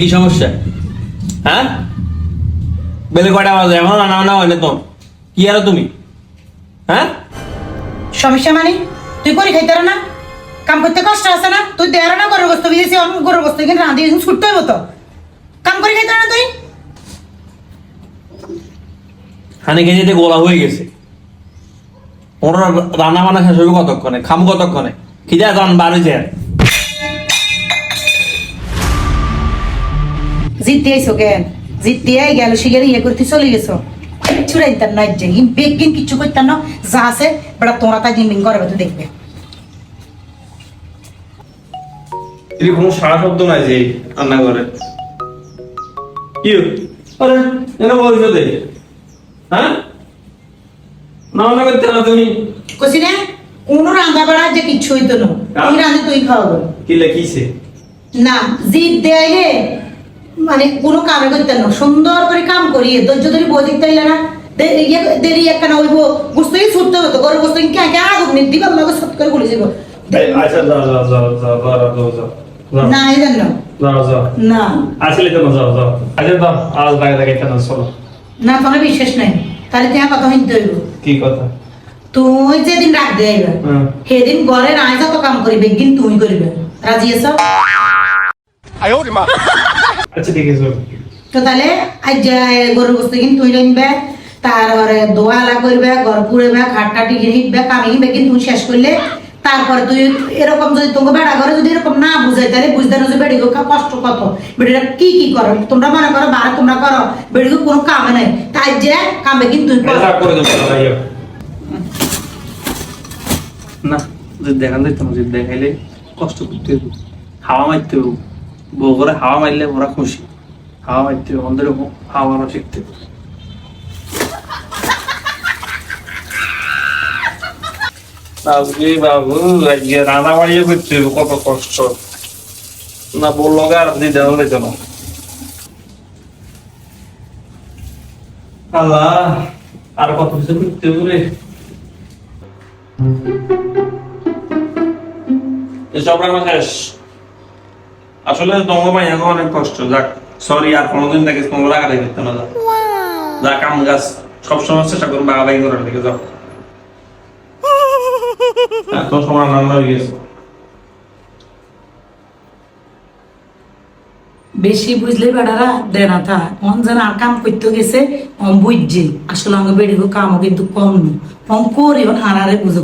কি সমস্যা? হ্যাঁ? বেলে কয়টা বাজে? এখন রান্না বান্না হয় না তো। কি আরও তুমি? হ্যাঁ? সমস্যা মানে? তুই করি খাইতে না? কাম করতে কষ্ট আছে না? তুই দেয়ার না গরুর বস্তু দিয়েছি অন্য গরুর বস্তু কিন্তু রাঁধি ছুটতে হইব তো। কাম করে খাইতে না তুই? হানি খেয়ে যেতে গোলা হয়ে গেছে। ওর রান্না বান্না শেষ হবে কতক্ষণে? খাম কতক্ষণে? কি যায় তখন বাড়ি যায় জিততে আইসো কেন জিততে আই গেল শিখে ইয়ে করতে চলে গেছো। ছুড়াই তার নাই যে হিম বেগিন কিচ্ছু করতাম না। যা আছে বেড়া তোমরা তাই জিমিং করবে তো দেখবে। এরকম সারা শব্দ নাই যে রান্না করে কি? আরে এনে বলছো দে হ্যাঁ? রান্না করতে না তুমি? কইছি না কোন রান্না বাড়া যে কিছু হইতো না। তুই রান্ধে তুই খাওয়াবো কি লেখিছে? না জিদ মানে কোনো কামে করতে না। সুন্দর করে কাম করিয়ে ধৈর্য ধরে বজিক তাইলে না ইয়ে, দেরি একখানা হইব বুঝতেই ছুটতে হতো গরু গুস্ত কে কে আগুন আমাকে করে বলে যাব না না। আসলে তো আজ বাইরে না তোমার বিশ্বাস নাই। তাহলে তোমার কথা শুনতে হইব। কি কথা? তুই যেদিন রাগ দেবে। সেদিন ঘরে নাই যত কাম করিবে একদিন তুই করিবে। রাজি আছো? আচ্ছা ঠিক আছে তো তাহলে আজ যে গরু বস্তু কিন্তু তুই রাখবে তারপরে দোয়ালা করবে ঘর পুড়বে খাটটা টিকে হিটবে কামি হিবে কিন্তু তুই শেষ করলে তারপরে তুই এরকম যদি তোমাকে বেড়া করে যদি এরকম না বুঝাই তাহলে বুঝতে না যে বেড়িগো কষ্ট কত। বেড়িরা কি কি করো? তোমরা মনে করো বারে তোমরা করো বেড়িগো কোনো কামে নাই। তাই যে কামে কিন্তু না যদি দেখান দিত না যদি দেখাইলে কষ্ট করতে হাওয়া মারতে হবে বউ করে হাওয়া মারলে ওরা খুশি। হাওয়া মারতে হবে হাওয়া মারা শিখতে আজকে বাবু আজকে রান্না বাড়িয়ে করতে কত কষ্ট। না বলল আর দিতে আল্লাহ আর কত কিছু করতে হবে রে। এসব রান্না শেষ। আসলে তোমার ভাই এখন অনেক কষ্ট। যাক সরি আর কোনোদিন দেখে তোমার লাগাতে করতে না যাক যা কাম গাছ সবসময় চেষ্টা করুন বাবা ভাই করার দিকে যাও। এত সময় রান্না বেশি বুঝলে বেড়ারা দেনা থা অন যেন আর কাম করতে গেছে অন বুঝছে। আসলে আমাকে বেড়ে কামও কিন্তু কম নু কম করি হারারে বুঝো।